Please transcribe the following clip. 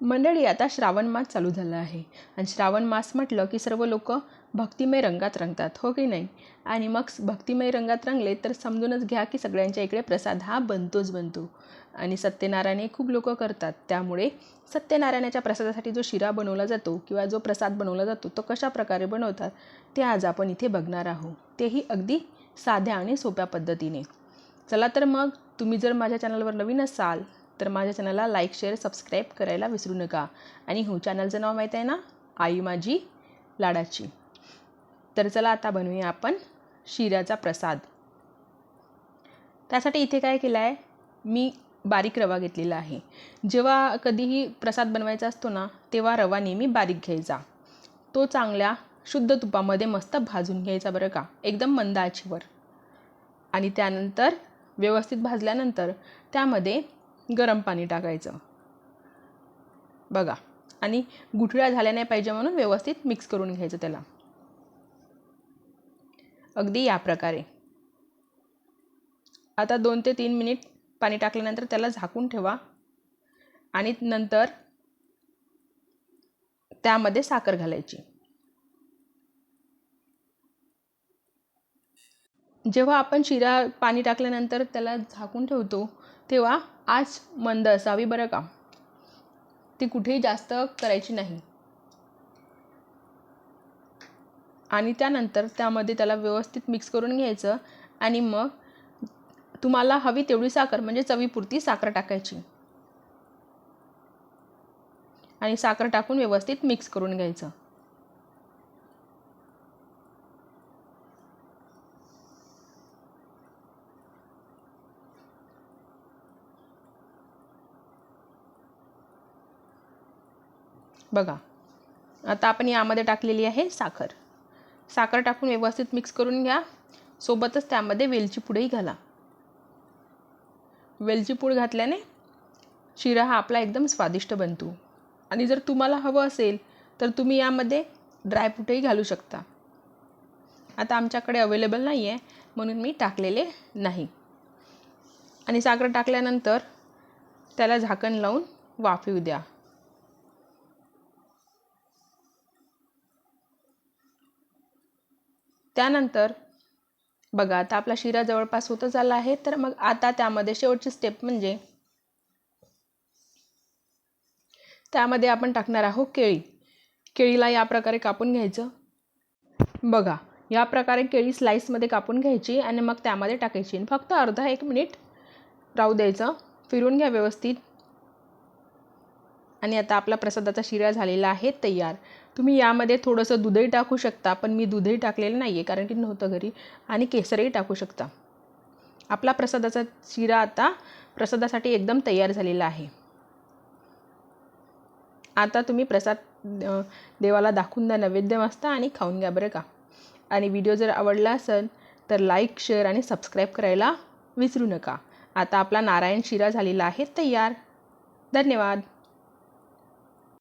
मंडळी आता श्रावण मास चालू झाला आहे. आणि श्रावण मास म्हटलं की सर्व लोक भक्तिमय रंगात रंगतात हो की नाही? आणि मग भक्तिमय रंगात रंगले तर समजूनच घ्या की सगळ्यांच्या इकडे प्रसाद हा बनतोच बनतो. आणि सत्यनारायण हे खूप लोक करतात. त्यामुळे सत्यनारायणाच्या प्रसादासाठी जो शिरा बनवला जातो किंवा जो प्रसाद बनवला जातो तो कशा प्रकारे बनवतात ते आज आपण इथे बघणार आहोत. तेही अगदी साध्या आणि सोप्या पद्धतीने. चला तर मग तुम्ही जर माझ्या चॅनलवर नवीन असाल तर माझ्या चॅनलला लाईक शेअर सबस्क्राईब करायला विसरू नका. आणि हो चॅनलचं नाव माहीत आहे ना? आई माझी लाडाची. तर चला आता बनवूया आपण शिऱ्याचा प्रसाद. त्यासाठी इथे काय केलं आहे? मी बारीक रवा घेतलेला आहे. जेव्हा कधीही प्रसाद बनवायचा असतो ना तेव्हा रवा नेहमी बारीक घ्यायचा. तो चांगल्या शुद्ध तुपामध्ये मस्त भाजून घ्यायचा बरं का? एकदम मंद आचेवर. आणि त्यानंतर व्यवस्थित भाजल्यानंतर त्यामध्ये गरम पाणी टाकायचं. बघा. आणि गुठळ्या झाल्या नाही पाहिजे म्हणून व्यवस्थित मिक्स करून घ्यायचं त्याला. अगदी या प्रकारे. आता दोन ते तीन मिनिट पाणी टाकल्यानंतर त्याला झाकून ठेवा. आणि नंतर त्यामध्ये साखर घालायची. जेव्हा आपण शिरा पाणी टाकल्यानंतर त्याला झाकून ठेवतो तेव्हा आज मंद असावी बरं का? ती कुठेही जास्त करायची नाही. आणि त्यानंतर त्यामध्ये त्याला व्यवस्थित मिक्स करून घ्यायचं आणि मग तुम्हाला हवी तेवढी साखर म्हणजे चवीपुरती साखर टाकायची. आणि साखर टाकून व्यवस्थित मिक्स करून घ्यायचं. बघा. आता आपण यामध्ये टाकलेली आहे साखर. साखर टाकून व्यवस्थित मिक्स करून घ्या. सोबतच त्यामध्ये वेलची पूडही घाला. वेलची पूड घातल्याने शिरा हा आपला एकदम स्वादिष्ट बनतो. आणि जर तुम्हाला हवं असेल तर तुम्ही यामध्ये ड्रायफ्रूटही घालू शकता. आता आमच्याकडे अवेलेबल नाही आहे म्हणून मी टाकलेले नाही. आणि साखर टाकल्यानंतर त्याला झाकण लावून वाफवू द्या. त्यानंतर बघा आता आपला शिरा जवळपास होतच आला आहे तर मग आता त्यामध्ये शेवटची स्टेप म्हणजे त्यामध्ये आपण टाकणार आहोत केळी. केळीला या प्रकारे कापून घ्यायचं. बघा या प्रकारे केळी स्लाईसमध्ये कापून घ्यायची आणि मग त्यामध्ये टाकायची. फक्त अर्धा एक मिनिट राहू द्यायचं. फिरून घ्या व्यवस्थित. आणि आता आपला प्रसादाचा शिरा झालेला आहे तयार. तुम्ही यामध्ये थोडंसं दूधही टाकू शकता पण मी दूधही टाकलेलं नाही आहे कारण की नव्हतं घरी. आणि केसरही टाकू शकता. आपला प्रसादाचा शिरा आता प्रसादासाठी एकदम तयार झालेला आहे. आता तुम्ही प्रसाद देवाला दाखवून द्या नैवेद्य मस्त आणि खाऊन घ्या बरं का. आणि व्हिडिओ जर आवडला असेल तर लाईक शेअर आणि सबस्क्राईब करायला विसरू नका. आता आपला नारायण शिरा झालेला आहे तयार. धन्यवाद.